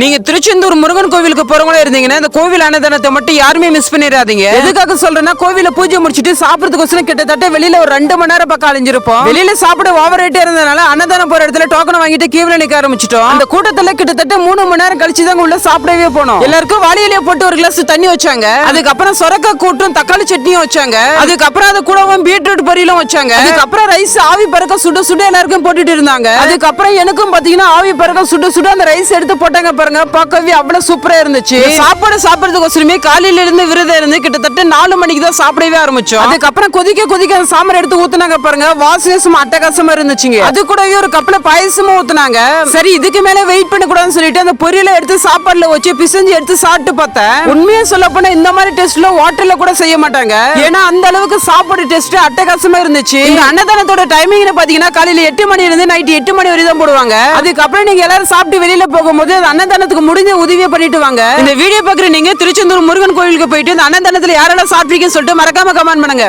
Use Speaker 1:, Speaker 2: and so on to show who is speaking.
Speaker 1: நீங்க திருச்செந்தூர் முருகன் கோவிலுக்கு போறவங்களே இருந்தீங்கன்னா இந்த கோவில் அன்னதானத்தை மட்டும் யாருமே மிஸ் பண்ணிடாதீங்க. எதுக்காக சொல்றேன்னா கோவில பூஜை முடிச்சுட்டு சாப்பிடறதுக்கோசரம் கிட்டத்தட்ட வெளியில ஒரு ரெண்டு மணி நேரம் பக்கம் அலைஞ்சிருப்போம். வெளியில சாப்பிட ஓவர் ரேட்டே இருந்தனால அன்னதானம் போற இடத்துல டோக்கன் வாங்கிட்டு கீவில நிக்க ஆரம்பிச்சிட்டோம். அந்த கூட்டத்துல கிட்டத்தட்ட மூணு மணி நேரம் கழிச்சு தான் உள்ள சாப்பிடவே போனோம். எல்லாருக்கும் வாளியிலே போட்டு ஒரு கிளாஸ் தண்ணி வச்சாங்க. அதுக்கப்புறம் சொரக்க கூட்டும் தக்காளி சட்னியும் வச்சாங்க. அதுக்கப்புறம் அது கூடவும் பீட்ரூட் பொரியலும் வச்சாங்க. அதுக்கப்புறம் ரைஸ் ஆவி பறக்க சுட சுட எல்லாருக்கும் போட்டுட்டு இருந்தாங்க. அதுக்கப்புறம் எனக்கும் பாத்தீங்கன்னா ஆவி பறக்க சுட சுட அந்த ரைஸ் எடுத்து போட்டாங்க பாருங்க பார்க்கவே அவ்வளவு சூப்பரா இருந்துச்சு. சாப்பாடு சாப்பிடுறதுக்கோசரமே காலையில இருந்து விரதம் இருந்து கிட்டத்தட்ட நாலு மணிக்கு தான் சாப்பிடவே ஆரம்பிச்சோம். அதுக்கப்புறம் கொதிக்க கொதிக்க அந்த சாம்பார் எடுத்து ஊத்துனாங்க பாருங்க. வாசனை சும்மா அட்டகாசமா இருந்துச்சுங்க. அது கூடவே ஒரு கப்பல பாயசமும் ஊத்துனாங்க. சரி இதுக்கு மேல வெயிட் பண்ண கூடாதுன்னு சொல்லிட்டு அந்த பொரியலை எடுத்து சாப்பாடுல வச்சு பிசைஞ்சு எடுத்து சாப்பிட்டு பார்த்தேன். உண்மையா சொல்ல போனா இந்த மாதிரி டெஸ்ட்ல ஹோட்டல்ல கூட செய்ய மாட்டாங்க. ஏன்னா அந்த அளவுக்கு சாப்பாடு டெஸ்ட் அட்டகாசமா இருந்துச்சு. இந்த அன்னதானத்தோட டைமிங் பாத்தீங்கன்னா காலையில எட்டு மணி இருந்து நைட் எட்டு மணி வரை தான் போடுவாங்க. அதுக்கப்புறம் நீங்க எல்லாரும் சாப்பிட்டு வெளியில போகும்போது அந்த அன்னதானத்துக்கு முடிஞ்ச உதவியை பண்ணிட்டு வாங்க. இந்த வீடியோ பாக்குற நீங்க திருச்செந்தூர் முருகன் கோயிலுக்கு போயிட்டு இந்த அன்னதானத்துல யாரெல்லாம் சாப்பிட்டீங்கன்னு சொல்லிட்டு மறக்காம கமெண்ட் பண்ணுங்க.